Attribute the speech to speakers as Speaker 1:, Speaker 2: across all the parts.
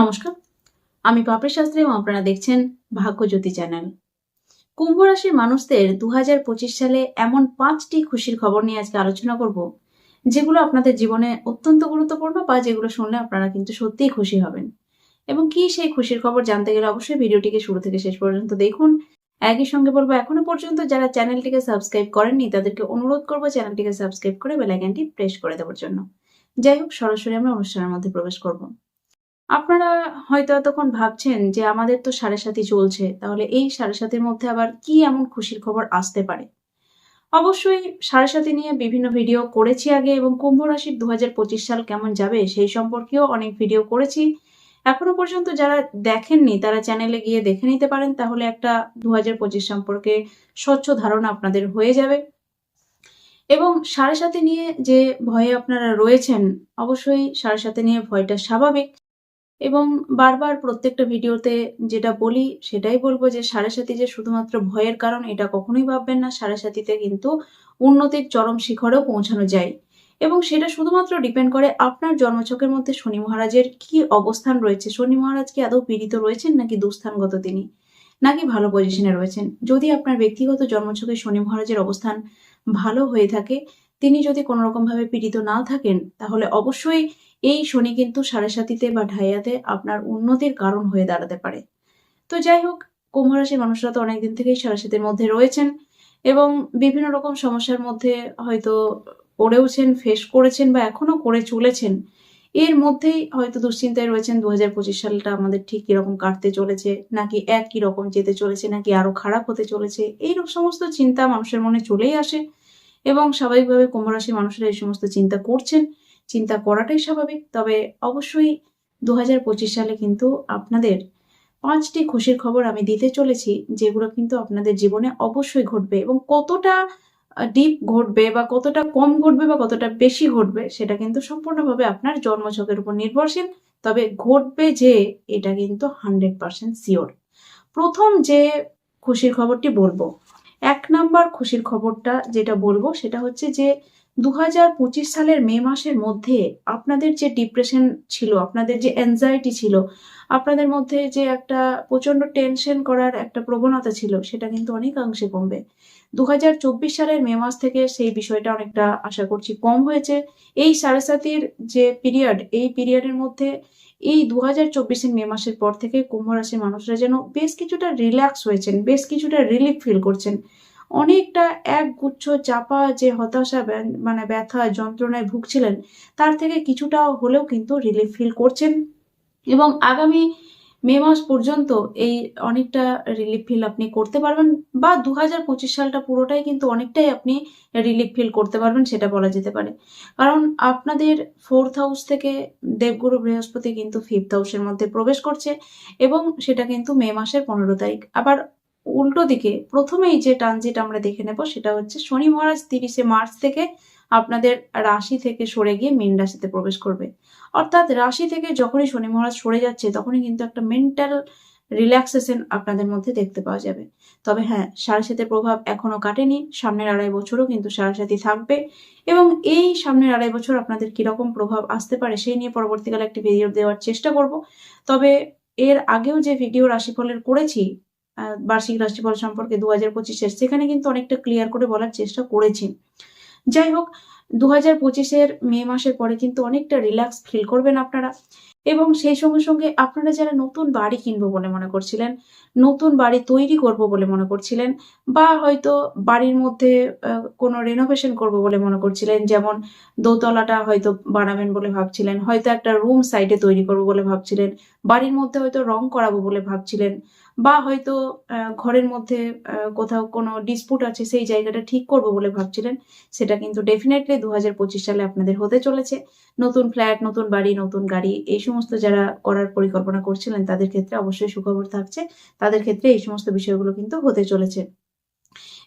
Speaker 1: নমস্কার। আমি পাপড়ি শাস্ত্রী এবং আপনারা দেখছেন ভাগ্যজ্যোতি চ্যানেল। কুম্ভ রাশির মানুষদের দু সালে এমন পাঁচটি খুশির খবর নিয়ে আজকে আলোচনা করব, যেগুলো আপনাদের জীবনে অত্যন্ত গুরুত্বপূর্ণ বা যেগুলো শুনলে আপনারা কিন্তু সত্যিই খুশি হবেন। এবং কি সেই খুশির খবর জানতে গেলে অবশ্যই ভিডিওটিকে শুরু থেকে শেষ পর্যন্ত দেখুন। একই সঙ্গে বলব, এখনও পর্যন্ত যারা চ্যানেলটিকে সাবস্ক্রাইব করেননি, তাদেরকে অনুরোধ করব চ্যানেলটিকে সাবস্ক্রাইব করে বেলাইকানটি প্রেস করে দেওয়ার জন্য। যাই হোক, সরাসরি আমরা অনুষ্ঠানের মধ্যে প্রবেশ করব। আপনারা হয়তো এতক্ষণ ভাবছেন যে আমাদের তো সাড়ে সাথী চলছে, তাহলে এই সাড়ে সাথীর মধ্যে আবার কি এমন খুশির খবর আসতে পারে? অবশ্যই সাড়ে সাথী নিয়ে বিভিন্ন ভিডিও করেছি আগে এবং কুম্ভ রাশির দু হাজার পঁচিশ সাল কেমন যাবে সেই সম্পর্কেও অনেক ভিডিও করেছি। এখনও পর্যন্ত যারা দেখেননি, তারা চ্যানেলে গিয়ে দেখে নিতে পারেন, তাহলে একটা দু হাজার পঁচিশ সম্পর্কে স্বচ্ছ ধারণা আপনাদের হয়ে যাবে। এবং সাড়ে সাথে নিয়ে যে ভয়ে আপনারা রয়েছেন, অবশ্যই সাড়ে সাথে নিয়ে ভয়টা স্বাভাবিক। এবং বারবার প্রত্যেকটা ভিডিওতে যেটা বলি, সেটাই বলব যে সাড়ে সাথী যে শুধুমাত্র ভয়ের কারণ, এটা কখনোই ভাববেন না। সাড়ে সাথীতে কিন্তু উন্নতির চরম শিখরেও পৌঁছানো যায়। এবং সেটা শুধুমাত্র ডিপেন্ড করে আপনার জন্মছকের মধ্যে শনি মহারাজের কি অবস্থান রয়েছে। শনি মহারাজ কি আদৌ পীড়িত রয়েছেন নাকি দুস্থানগত তিনি? নাকি ভালো পজিশনে রয়েছেন? যদি আপনার ব্যক্তিগত জন্মছকে শনি মহারাজের অবস্থান ভালো হয়ে থাকে, তিনি যদি কোনো রকম ভাবে পীড়িত না থাকেন, তাহলে অবশ্যই এই শনি কিন্তু সাড়ে সাতিতে বা ঢাইয়াতে আপনার উন্নতির কারণ হয়ে দাঁড়াতে পারে। তো যাই হোক, কুম্ভ রাশির মানুষরা তো অনেকদিন থেকেই সাড়ে সাতির মধ্যে রয়েছেন এবং বিভিন্ন রকম সমস্যার মধ্যে হয়তো পড়েওছেন ফেস করেছেন বা এখনও করে চলেছেন। এর মধ্যেই হয়তো দুশ্চিন্তায় রয়েছেন। দু হাজার পঁচিশ সালটা আমাদের ঠিক কীরকম কাটতে চলেছে, নাকি একই রকম যেতে চলেছে, নাকি আরও খারাপ হতে চলেছে, এই সমস্ত চিন্তা মানুষের মনে চলেই আসে এবং স্বাভাবিকভাবে কুম্ভ রাশির মানুষরা এই সমস্ত চিন্তা করছেন। চিন্তা করাটাই স্বাভাবিক। তবে অবশ্যই দু হাজার পঁচিশ সালে কিন্তু আপনাদের পাঁচটি খুশির খবর আমি দিতে চলেছি, যেগুলো কিন্তু আপনাদের জীবনে অবশ্যই ঘটবে এবং কতটা ডিপ ঘটবে বা কতটা কম ঘটবে বা কতটা বেশি ঘটবে সেটা কিন্তু সম্পূর্ণভাবে আপনার জন্মছকের উপর নির্ভরশীল। তবে ঘটবে যে এটা কিন্তু হান্ড্রেড পার্সেন্ট শিওর প্রথম যে খুশির খবরটি বলব, এক নাম্বার খুশির খবরটা যেটা বলব সেটা হচ্ছে যে দু সালের মে মাসের মধ্যে আপনাদের যে ডিপ্রেশন ছিল, আপনাদের যে অ্যাংজাইটি ছিল, আপনাদের মধ্যে যে একটা প্রচণ্ড টেনশন করার একটা প্রবণতা ছিল, সেটা কিন্তু অনেকাংশে কমবে। দুহাজার চব্বিশ সালের মে মাস থেকে সেই বিষয়টা অনেকটা আশা করছি কম হয়েছে। এই সাড়ে সাতির যে পিরিয়ড এই পিরিয়ডের মধ্যে এই দু হাজার চব্বিশের মে মাসের পর থেকে কুম্ভ রাশির মানুষরা যেন বেশ কিছুটা রিল্যাক্স হয়েছেন, বেশ কিছুটা রিলিফ ফিল করছেন। অনেকটা এক গুচ্ছ চাপা যে হতাশা মানে ব্যথা, যন্ত্রণায় ভুগছিলেন, তার থেকে কিছুটা হলেও কিন্তু রিলিফ ফিল করছেন। এবং আগামী মে মাস পর্যন্ত এই অনেকটা রিলিফ ফিল আপনি করতে পারবেন বা দু হাজার পঁচিশ সালটা পুরোটাই কিন্তু অনেকটাই আপনি রিলিফ ফিল করতে পারবেন, সেটা বলা যেতে পারে। কারণ আপনাদের ফোর্থ হাউস থেকে দেবগুরু বৃহস্পতি কিন্তু ফিফথ হাউসের মধ্যে প্রবেশ করছে এবং সেটা কিন্তু মে মাসের পনেরো তারিখ। আবার উল্টো দিকে প্রথমেই যে ট্রানজিট আমরা দেখে নেব সেটা হচ্ছে শনি মহারাজ তিরিশে মার্চ থেকে আপনাদের রাশি থেকে সরে গিয়ে মীন রাশিতে প্রবেশ করবে। অর্থাৎ রাশি থেকে যখনই শনি মহারাজ সরে যাচ্ছে তখনই কিন্তু একটা মেন্টাল রিল্যাক্সেশন আপনাদের মধ্যে দেখতে পাওয়া যাবে। তবে হ্যাঁ সাথে প্রভাব এখনও কাটেনি, সামনের আড়াই বছরও কিন্তু সাথী থাকবে এবং এই সামনের আড়াই বছর আপনাদের কীরকম প্রভাব আসতে পারে সেই নিয়ে পরবর্তীকালে একটি ভিডিও দেওয়ার চেষ্টা করব। তবে এর আগেও যে ভিডিও রাশিফলের করেছি বার্ষিক রাশিফল সম্পর্কে দু হাজার পঁচিশের সেখানে কিন্তু অনেকটা ক্লিয়ার করে বলার চেষ্টা করেছি। যাই হোক দু হাজার পঁচিশের মে মাসের পরে কিন্তু অনেকটা রিল্যাক্স ফিল করবেন আপনারা। এবং সেই সঙ্গে সঙ্গে আপনারা যারা নতুন বাড়ি কিনবো বলে মনে করছিলেন, নতুন বাড়ি তৈরি করব বলে মনে করছিলেন, বা হয়তো বাড়ির মধ্যে কোনো রেনোভেশন করব বলে মনে করছিলেন, যেমন দোতলাটা হয়তো বানাবেন বলে ভাবছিলেন, হয়তো একটা রুম সাইডে তৈরি করব বলে ভাবছিলেন, বাড়ির মধ্যে হয়তো রং করাবো বলে ভাবছিলেন বা হয়তো ঘরের মধ্যে কোথাও কোনো ডিসপুট আছে, সেই জায়গাটা ঠিক করব বলে ভাবছিলেন, সেটা কিন্তু ডেফিনেটলি দুহাজার পঁচিশ সালে আপনাদের হতে চলেছে। নতুন ফ্ল্যাট নতুন বাড়ি, নতুন গাড়ি, এই সমস্ত যারা করার পরিকল্পনা করছিলেন, তাদের ক্ষেত্রে অবশ্যই সুখবর থাকছে। তাদের ক্ষেত্রে এই সমস্ত বিষয়গুলো কিন্তু হতে চলেছে।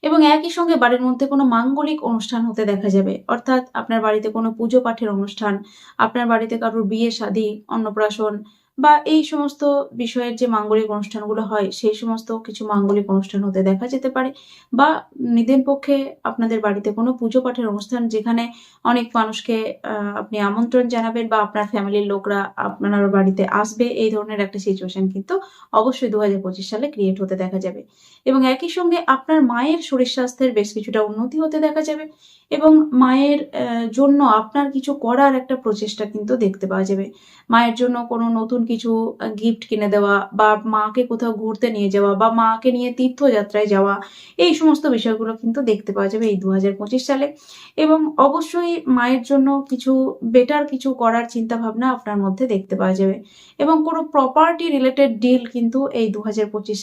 Speaker 1: এবং একই সঙ্গে বাড়ির মধ্যে কোনো মাঙ্গলিক অনুষ্ঠান হতে দেখা যাবে। অর্থাৎ আপনার বাড়িতে কোনো পুজো পাঠের অনুষ্ঠান, আপনার বাড়িতে কারোর বিয়ে, শাদী, অন্নপ্রাশন বা এই সমস্ত বিষয়ের যে মাঙ্গলিক অনুষ্ঠানগুলো হয়, সেই সমস্ত কিছু মাঙ্গলিক অনুষ্ঠান হতে দেখা যেতে পারে বা নিদেন পক্ষে আপনাদের বাড়িতে কোনো পুজো পাঠের অনুষ্ঠান যেখানে অনেক মানুষকে আপনি আমন্ত্রণ জানাবেন বা আপনার ফ্যামিলির লোকরা আপনার বাড়িতে আসবে, এই ধরনের একটা সিচুয়েশন কিন্তু অবশ্যই দু হাজার পঁচিশ সালে ক্রিয়েট হতে দেখা যাবে। এবং একই সঙ্গে আপনার মায়ের শরীর স্বাস্থ্যের বেশ কিছুটা উন্নতি হতে দেখা যাবে এবং মায়ের জন্য আপনার কিছু করার একটা প্রচেষ্টা কিন্তু দেখতে পাওয়া যাবে। মায়ের জন্য কোনো নতুন কিছু গিফট কিনে দেওয়া বা মাকে কোথাও ঘুরতে নিয়ে যাওয়া বা মাকে নিয়ে তীর্থযাত্রায় যাওয়া, এই সমস্ত বিষয়গুলো কিন্তু দেখতে পাওয়া যাবে এই দু সালে। এবং অবশ্যই মায়ের জন্য কিছু বেটার কিছু করার চিন্তা ভাবনা আপনার মধ্যে দেখতে পাওয়া যাবে। এবং কোনো প্রপার্টি রিলেটেড ডিল কিন্তু এই দু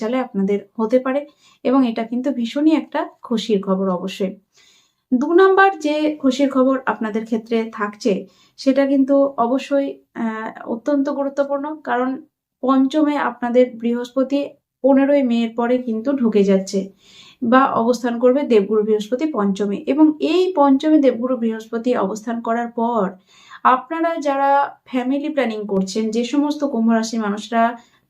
Speaker 1: সালে আপনাদের হতে পারে এবং এটা কিন্তু ভীষণই একটা খুশির খবর অবশ্যই। দু নাম্বার যে খুশির খবর আপনাদের ক্ষেত্রে থাকছে, সেটা কিন্তু অবশ্যই অত্যন্ত গুরুত্বপূর্ণ। কারণ পঞ্চমে আপনাদের বৃহস্পতি পনেরোই মেয়ের পরে কিন্তু ঢুকে যাচ্ছে বা অবস্থান করবে দেবগুরু বৃহস্পতি পঞ্চমে। এবং এই পঞ্চমে দেবগুরু বৃহস্পতি অবস্থান করার পর, আপনারা যারা ফ্যামিলি প্ল্যানিং করছেন, যে সমস্ত কুম্ভ রাশির মানুষরা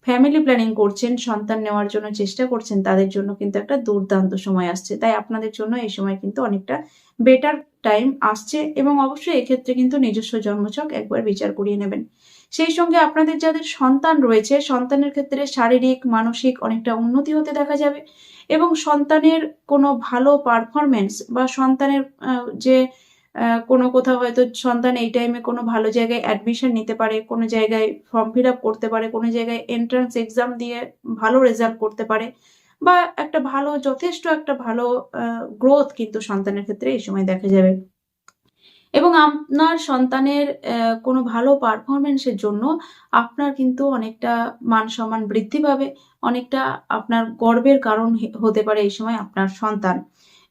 Speaker 1: ফ্যামিলি প্ল্যানিং করছেন, সন্তান নেওয়ার জন্য চেষ্টা করছেন, তাদের জন্য কিন্তু একটা দুর্দান্ত সময় আসছে। তাই আপনাদের জন্য এই সময় কিন্তু অনেকটা বেটার টাইম আসছে এবং অবশ্যই এক্ষেত্রে কিন্তু নিজস্ব জন্মছক একবার বিচার করিয়ে নেবেন। সেই সঙ্গে আপনাদের যাদের সন্তান রয়েছে, সন্তানের ক্ষেত্রে শারীরিক, মানসিক অনেকটা উন্নতি হতে দেখা যাবে এবং সন্তানের কোনো ভালো পারফরমেন্স বা সন্তানের যে কোনো কোথাও হয়তো সন্তান এই টাইমে কোনো ভালো জায়গায় অ্যাডমিশন নিতে পারে, কোনো জায়গায় ফর্ম ফিল আপ করতে পারে, কোনো জায়গায় এন্ট্রান্স এক্সাম দিয়ে ভালো রেজাল্ট করতে পারে বা একটা ভালো, যথেষ্ট একটা ভালো গ্রোথ কিন্তু সন্তানের ক্ষেত্রে এই সময় দেখা যাবে। এবং আপনার সন্তানের কোনো ভালো পারফরমেন্সের জন্য আপনার কিন্তু অনেকটা মান সম্মান বৃদ্ধি পাবে, অনেকটা আপনার গর্বের কারণ হতে পারে এই সময় আপনার সন্তান।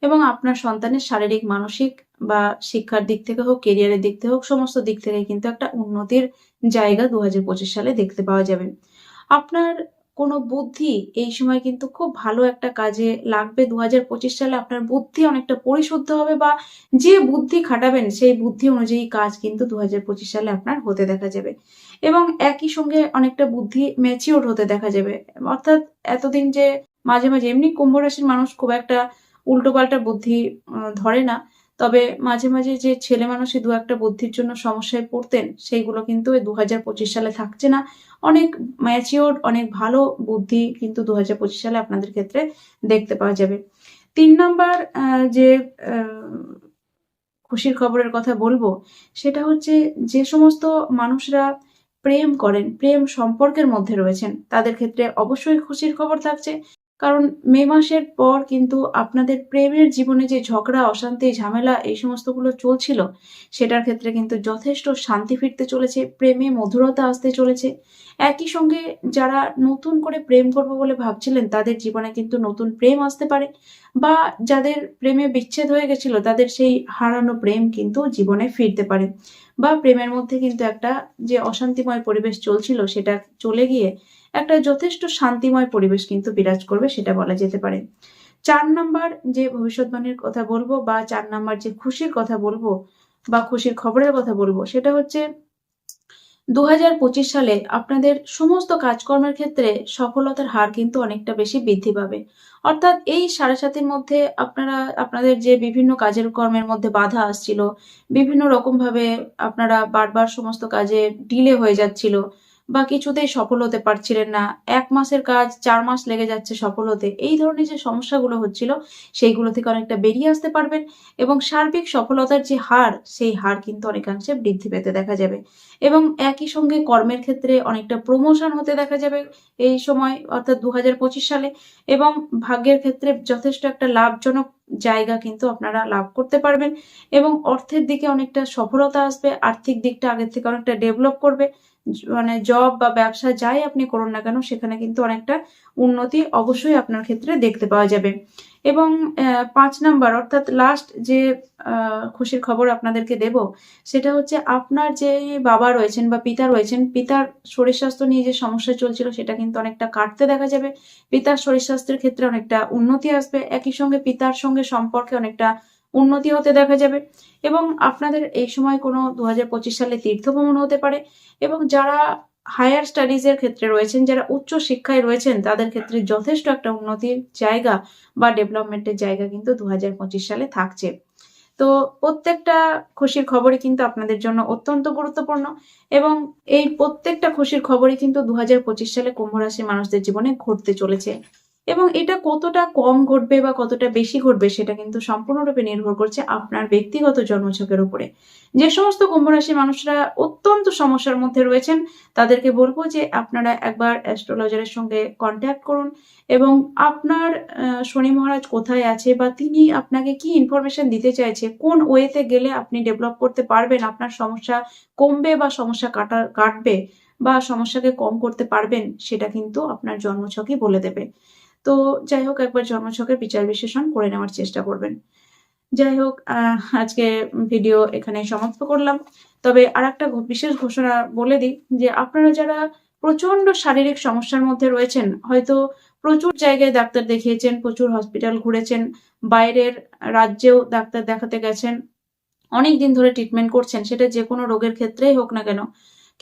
Speaker 1: এবং আপনার সন্তানের শারীরিক, মানসিক বা শিক্ষার দিক থেকে হোক কেরিয়ারের দিক থেকে হোক, সমস্ত দিক থেকে কিন্তু একটা উন্নতির জায়গা দু হাজার পঁচিশ সালে দেখতে পাওয়া যাবে। আপনার কোনো বুদ্ধি এই সময় কিন্তু খুব ভালো একটা কাজে লাগবে। দু হাজার পঁচিশ সালে আপনার বুদ্ধি অনেকটা পরিশুদ্ধ হবে বা যে বুদ্ধি খাটাবেন, সেই বুদ্ধি অনুযায়ী কাজ কিন্তু দু হাজার পঁচিশ সালে আপনার হতে দেখা যাবে। এবং একই সঙ্গে অনেকটা বুদ্ধি ম্যাচিওর হতে দেখা যাবে। অর্থাৎ এতদিন যে মাঝে মাঝে এমনি কুম্ভ রাশির মানুষ খুব একটা উল্টোপাল্টা বুদ্ধি ধরে না। তবে মাঝে মাঝে যে ছেলে মানুষই দু একটা বুদ্ধির জন্য সমস্যায় পড়তেন, সেইগুলো কিন্তু দু হাজার পঁচিশ সালে থাকছে না। অনেক ম্যাচিওর অনেক ভালো বুদ্ধি কিন্তু দু হাজার পঁচিশ সালে আপনাদের ক্ষেত্রে দেখতে পাওয়া যাবে। তিন নম্বর যে খুশির খবরের কথা বলব, সেটা হচ্ছে যে সমস্ত মানুষরা প্রেম করেন, প্রেম সম্পর্কের মধ্যে রয়েছেন, তাদের ক্ষেত্রে অবশ্যই খুশির খবর থাকছে। কারণ মে মাসের পর কিন্তু আপনাদের প্রেমের জীবনে যে ঝগড়া, অশান্তি, ঝামেলা এই সমস্তগুলো চলছিল, সেটার ক্ষেত্রে কিন্তু যথেষ্ট শান্তি ফিরতে চলেছে, প্রেমে মধুরতা আসতে চলেছে। একই সঙ্গে যারা নতুন করে প্রেম করব বলে ভাবছিলেন, তাদের জীবনে কিন্তু নতুন প্রেম আসতে পারে বা যাদের প্রেমে বিচ্ছেদ হয়ে গেছিল, তাদের সেই হারানো প্রেম কিন্তু জীবনে ফিরতে পারে বা প্রেমের মধ্যে কিন্তু একটা যে অশান্তিময় পরিবেশ চলছিল, সেটা চলে গিয়ে একটা যথেষ্ট শান্তিময় পরিবেশ কিন্তু বিরাজ করবে, সেটা বলা যেতে পারে। চার নাম্বার যে ভবিষ্যৎবাণীর কথা বলব বা চার নাম্বার যে খুশির কথা বলব বা খুশির খবরের কথা বলব, সেটা হচ্ছে দু সালে আপনাদের সমস্ত কাজকর্মের ক্ষেত্রে সফলতার হার কিন্তু অনেকটা বেশি বৃদ্ধি পাবে। অর্থাৎ এই সাড়ে সাতের মধ্যে আপনারা, আপনাদের যে বিভিন্ন কাজের কর্মের মধ্যে বাধা আসছিল, বিভিন্ন রকম ভাবে আপনারা বারবার সমস্ত কাজে ডিলে হয়ে যাচ্ছিল বা কিছুতেই সফল হতে পারছিলেন না। এক মাসের কাজ, চার মাস লেগে যাচ্ছে সফল হতে এই ধরনের যে সমস্যাগুলো হচ্ছিল, সেইগুলো থেকে অনেকটা বেরিয়ে আসতে পারবেন এবং সার্বিক সফলতার যে হার, সেই হার কিন্তু অনেকাংশে বৃদ্ধি পেতে দেখা যাবে। এবং একই সঙ্গে কর্মের ক্ষেত্রে অনেকটা প্রমোশন হতে দেখা যাবে এই সময়, অর্থাৎ দু হাজার পঁচিশ সালে। এবং ভাগ্যের ক্ষেত্রে যথেষ্ট একটা লাভজনক জায়গা কিন্তু আপনারা লাভ করতে পারবেন এবং অর্থের দিকে অনেকটা সফলতা আসবে, আর্থিক দিকটা আগের থেকে অনেকটা ডেভেলপ করবে। মানে জব বা ব্যবসা যাই আপনি করুন না কেন, সেখানে কিন্তু অনেকটা উন্নতি অবশ্যই আপনার ক্ষেত্রে দেখতে পাওয়া যাবে। এবং পাঁচ নাম্বার, অর্থাৎ লাস্ট যে খুশির খবর আপনাদেরকে দেব, সেটা হচ্ছে আপনার যে বাবা রয়েছেন বা পিতা রয়েছেন, পিতার শরীর স্বাস্থ্য নিয়ে যে সমস্যা চলছিল, সেটা কিন্তু অনেকটা কাটতে দেখা যাবে। পিতার শরীর স্বাস্থ্যের ক্ষেত্রে অনেকটা উন্নতি আসবে। একই সঙ্গে পিতার সঙ্গে সম্পর্কে অনেকটা উন্নতি হতে দেখা যাবে এবং আপনাদের এই সময় কোনো দু হাজার পঁচিশ সালে তীর্থ ভ্রমণ হতে পারে এবং যারা হায়ার স্টাডিজের ক্ষেত্রে রয়েছেন, যারা উচ্চ শিক্ষায় রয়েছেন, তাদের ক্ষেত্রে যথেষ্ট একটা উন্নতির জায়গা বা ডেভেলপমেন্টের জায়গা কিন্তু দু হাজার পঁচিশ সালে থাকছে। তো প্রত্যেকটা খুশির খবরই কিন্তু আপনাদের জন্য অত্যন্ত গুরুত্বপূর্ণ এবং এই প্রত্যেকটা খুশির খবরই কিন্তু দু হাজার পঁচিশ সালে কুম্ভ রাশির মানুষদের জীবনে ঘটতে চলেছে। এবং এটা কতটা কম ঘটবে বা কতটা বেশি ঘটবে সেটা কিন্তু সম্পূর্ণরূপে নির্ভর করছে আপনার ব্যক্তিগত জন্মছকের উপরে। যে সমস্ত কুম্ভ রাশির মানুষরা অত্যন্ত সমস্যার মধ্যে রয়েছেন, তাদেরকে বলব যে আপনারা একবার অ্যাস্ট্রোলজারের সঙ্গে কন্ট্যাক্ট করুন এবং আপনার শনি মহারাজ কোথায় আছে বা তিনি আপনাকে কি ইনফরমেশন দিতে চাইছে, কোন ওয়েতে গেলে আপনি ডেভেলপ করতে পারবেন, আপনার সমস্যা কমবে বা সমস্যা কাটা, কাটবে বা সমস্যাকে কম করতে পারবেন, সেটা কিন্তু আপনার জন্মছকই বলে দেবে। তো যাই হোক, একবার জন্মছকের বিচার বিশ্লেষণ করে নেওয়ার চেষ্টা করবেন। যাই হোক আজকে ভিডিও এখানে সমাপ্ত করলাম। তবে আর একটা বিশেষ ঘোষণা বলে দিই যে, আপনারা যারা প্রচণ্ড শারীরিক সমস্যার মধ্যে রয়েছেন, হয়তো প্রচুর জায়গায় ডাক্তার দেখিয়েছেন, প্রচুর হসপিটাল ঘুরেছেন, বাইরের রাজ্যেও ডাক্তার দেখাতে গেছেন, অনেক দিন ধরে ট্রিটমেন্ট করছেন, সেটা যে কোনো রোগের ক্ষেত্রেই হোক না কেন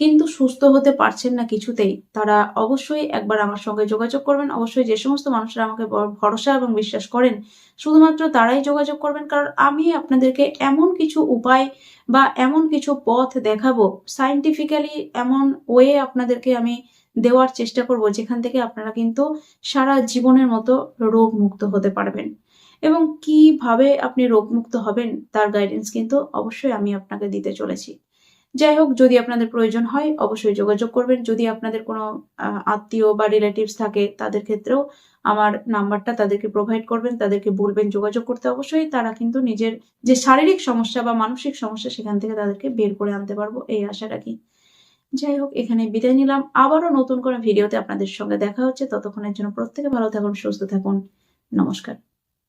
Speaker 1: কিন্তু সুস্থ হতে পারছেন না কিছুতেই, তারা অবশ্যই একবার আমার সঙ্গে যোগাযোগ করবেন। অবশ্যই যে সমস্ত মানুষরা আমাকে ভরসা এবং বিশ্বাস করেন, শুধুমাত্র তারাই যোগাযোগ করবেন। কারণ আমি আপনাদেরকে এমন কিছু উপায় বা এমন কিছু পথ দেখাবো সাইন্টিফিক্যালি এমন ওয়ে আপনাদেরকে আমি দেওয়ার চেষ্টা করব, যেখান থেকে আপনারা কিন্তু সারা জীবনের মতো রোগ মুক্ত হতে পারবেন। এবং কীভাবে আপনি রোগমুক্ত হবেন, তার গাইডেন্স কিন্তু অবশ্যই আমি আপনাকে দিতে চলেছি। যাই হোক যদি আপনাদের প্রয়োজন হয়, অবশ্যই যোগাযোগ করবেন। যদি আপনাদের কোনো আত্মীয় বা রিলেটিভস থাকে, তাদের ক্ষেত্রেও আমার নাম্বারটা তাদেরকে প্রোভাইড করবেন। তাদেরকে বলবেন যোগাযোগ করতে। অবশ্যই তারা কিন্তু নিজের যে শারীরিক সমস্যা বা মানসিক সমস্যা, সেখান থেকে তাদেরকে বের করে আনতে পারব, এই আশা রাখি। যাই হোক এখানে বিদায় নিলাম। আবারও নতুন কোনো ভিডিওতে আপনাদের সঙ্গে দেখা হচ্ছে। ততক্ষণের জন্য প্রত্যেকে ভালো থাকুন, সুস্থ থাকুন। নমস্কার।